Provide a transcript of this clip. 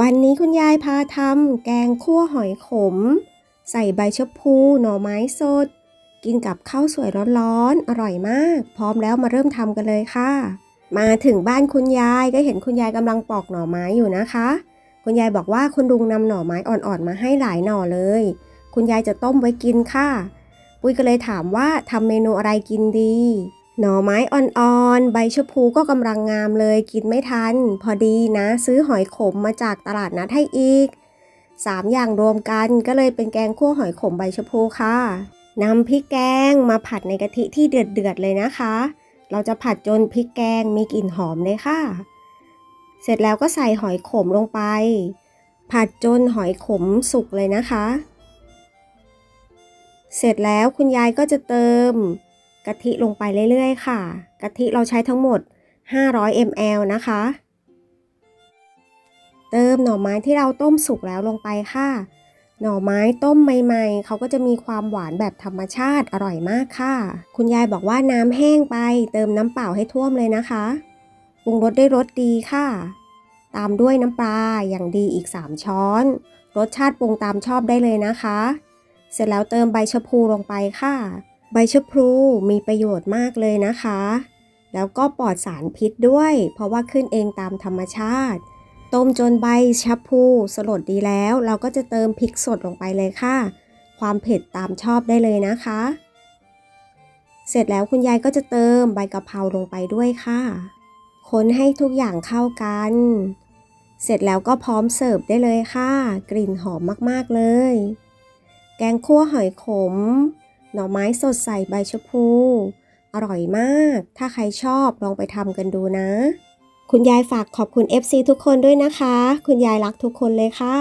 วันนี้คุณยายพาทำแกงคั่วหอยขม ใส่ใบชะพูหน่อไม้สด กินกับข้าวสวยร้อนๆอร่อยมาก พร้อมแล้วมาเริ่มทำกันเลยค่ะ มาถึงบ้านคุณยายก็เห็นคุณยายกำลังปอกหน่อไม้อยู่นะคะ คุณยายบอกว่าคุณลุงนำหน่อไม้อ่อนๆมาให้หลายหน่อเลย คุณยายจะต้มไว้กินค่ะ ปุ้ยก็เลยถามว่าทำเมนูอะไรกินดี หน่อไม้อ่อนๆ ใบชะพูก็กำลังงามเลยกินไม่ทัน พอดีนะ ซื้อหอยขมมาจากตลาดนัดให้อีกสามอย่างรวมกันก็เลยเป็นแกงคั่วหอยขมใบชะพูค่ะนำพริกแกงมาผัดในกะทิที่เดือดๆเลยนะคะ เราจะผัดจนพริกแกงมีกลิ่นหอมเลยค่ะ เสร็จแล้วก็ใส่หอยขมลงไป ผัดจนหอยขมสุกเลยนะคะ เสร็จแล้วคุณยายก็จะเติม กะทิลงไปเรื่อยๆ ค่ะ กะทิเราใช้ทั้งหมด 500 ml นะคะ เติมหน่อไม้ที่เราต้มสุกแล้วลงไปค่ะ หน่อไม้ต้มใหม่ๆ เขาก็จะมีความหวานแบบธรรมชาติอร่อยมากค่ะ คุณยายบอกว่าน้ำแห้งไป เติมน้ำเปล่าให้ท่วมเลยนะคะปรุงรสด้วยรสดีค่ะ ตามด้วยน้ำปลาอย่างดีอีก 3 ช้อน รสชาติปรุงตามชอบได้เลยนะคะ เสร็จแล้วเติมใบชะพูลงไปค่ะ ใบชะพลูมีประโยชน์มากเลยนะคะ แล้วก็ปลอดสารพิษด้วย เพราะว่าขึ้นเองตามธรรมชาติ ต้มจนใบชะพลูสลดดีแล้ว เราก็จะเติมพริกสดลงไปเลยค่ะ ความเผ็ดตามชอบได้เลยนะคะ เสร็จแล้วคุณยายก็จะเติมใบกะเพราลงไปด้วยค่ะ คนให้ทุกอย่างเข้ากัน เสร็จแล้วก็พร้อมเสิร์ฟได้เลยค่ะ กลิ่นหอมมากๆเลย แกงคั่วหอยขม หน่อไม้สดใส่ใบชะพู อร่อยมาก ถ้าใครชอบลองไปทำกันดูนะ คุณยายฝากขอบคุณ FC ทุกคนด้วยนะคะ คุณยายรักทุกคนเลยค่ะ